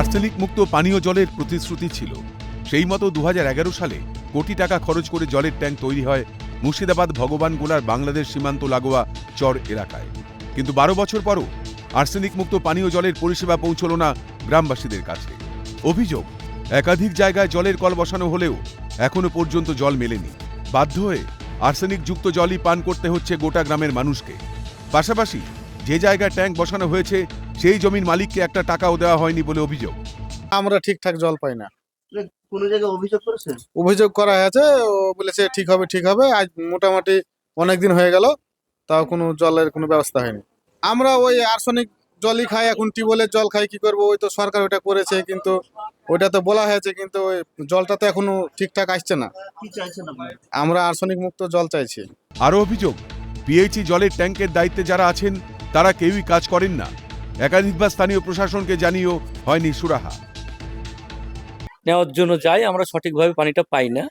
Arsenic মুক্ত পানীয় জলের প্রতিশ্রুতি ছিল। সেই মতো দু হাজার এগারো সালে কোটি টাকা খরচ করে জলের ট্যাঙ্ক তৈরি হয় মুর্শিদাবাদ ভগবানগোলার বাংলাদেশ সীমান্ত লাগোয়া চর এলাকায়। কিন্তু বারো বছর পরও আর্সেনিক মুক্ত পানীয় জলের পরিষেবা পৌঁছল না গ্রামবাসীদের কাছে। অভিযোগ, একাধিক জায়গায় জলের কল বসানো হলেও এখনও পর্যন্ত জল মেলেনি। বাধ্য হয়ে আর্সেনিক যুক্ত জলই পান করতে হচ্ছে গোটা গ্রামের মানুষকে। পাশাপাশি যে জায়গায় ট্যাঙ্ক বসানো হয়েছে সেই জমির মালিককে একটা টাকাও দেওয়া হয়নি বলে অভিযোগ। আমরা ঠিকঠাক জল পাই না। কোনো জায়গায় অভিযোগ করেছেন? অভিযোগ করা হয়েছে ও বলেছে ঠিক হবে ঠিক হবে আজ মোটামুটি অনেক দিন হয়ে গেল তাও কোনো জলের কোনো ব্যবস্থা হয়নি। আমরা ওই আর্সেনিক জলই খাই এখন টিউবওয়েলের জল খাই কি করব? ওই তো সরকার ওটা করেছে কিন্তু ওইটা তো বলা হয়েছে কিন্তু ওই জলটা তো এখনও ঠিকঠাক আসছে না। কি চাইছেন আপনি আমরা আর্সেনিক মুক্ত জল চাইছি। আরও অভিযোগ পিএইচই জলের ট্যাঙ্কের দায়িত্বে যারা আছেন তারা কেউই কাজ করেন না। একাধিকবার স্থানীয় প্রশাসনকে জানিয়েও হয়নি সুরাহা। নেওয়ার জন্য যাই আমরা সঠিকভাবে পানিটা পাই না।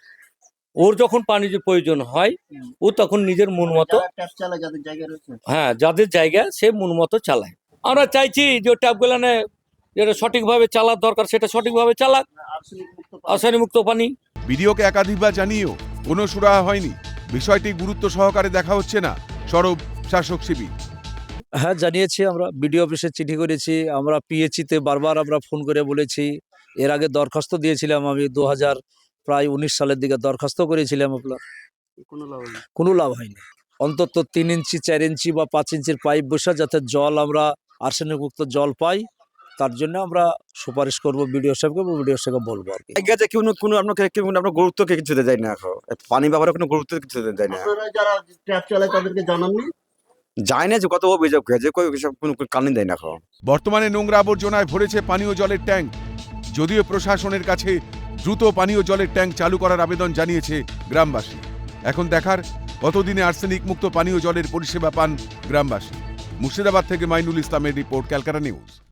ওর যখন পানি যে প্রয়োজন হয় ও তখন নিজের মন মতো যারা ট্যাপ চালায় যাদের জায়গা রয়েছে। হ্যাঁ যাদের জায়গা সে মন মতো চালায়। আমরা চাইছি যে ট্যাপগুলো যেটা সঠিকভাবে চালার দরকার সেটা সঠিকভাবে চালাক। আর্সেনিক মুক্ত পানি। আসানি মুক্ত পানি। বিডিওকে একাধিকবার জানিয়েও কোনো সুরাহা হয়নি। বিষয়টি গুরুত্ব সহকারে দেখা হচ্ছে না। সরব শাসক শিবির। হ্যাঁ জানিয়েছি আমরা। বিডিও অফিসে চিঠি করেছি। আমরা পিএইচিতে বারবার আমরা ফোন করে বলেছি। এর আগে দরখাস্ত দিয়েছিলাম আমি দু হাজার প্রায় উনিশ সালের দিকে দরখাস্ত করেছিলাম আপনার। কোনো লাভ। কোনো হয়নি। অন্তত তিন ইঞ্চি চার ইঞ্চি বা পাঁচ ইঞ্চির পাইপ বসা যাতে জল আমরা আর্সেনিকমুক্ত জল পাই তার জন্য আমরা সুপারিশ করব বিডিও সাহেবকে বিডিও সাহেবকে বলব আর কি। গেছে কেউ কোনো আপনাকে কেউ না আপনার গুরুত্ব কিছু দেয় না এখন। পানি ব্যবহারে কোনো গুরুত্ব কিছু দেয় না যারা ট্যাপ চালায় তাদেরকে জানাননি? যায় না যে কত অভিযোগ হয়েছে কোনো কানে দেয় না বর্তমানে নোংরা আবর্জনায় ভরেছে পানীয় জলের ট্যাঙ্ক। যদিও প্রশাসনের কাছে দ্রুত পানীয় জলের ট্যাঙ্ক চালু করার আবেদন জানিয়েছে গ্রামবাসী। এখন দেখার কতদিনে আর্সেনিক মুক্ত পানীয় জলের পরিষেবা পান গ্রামবাসী। মুর্শিদাবাদ থেকে মাইনুল ইসলামের রিপোর্ট, ক্যালকাটা নিউজ।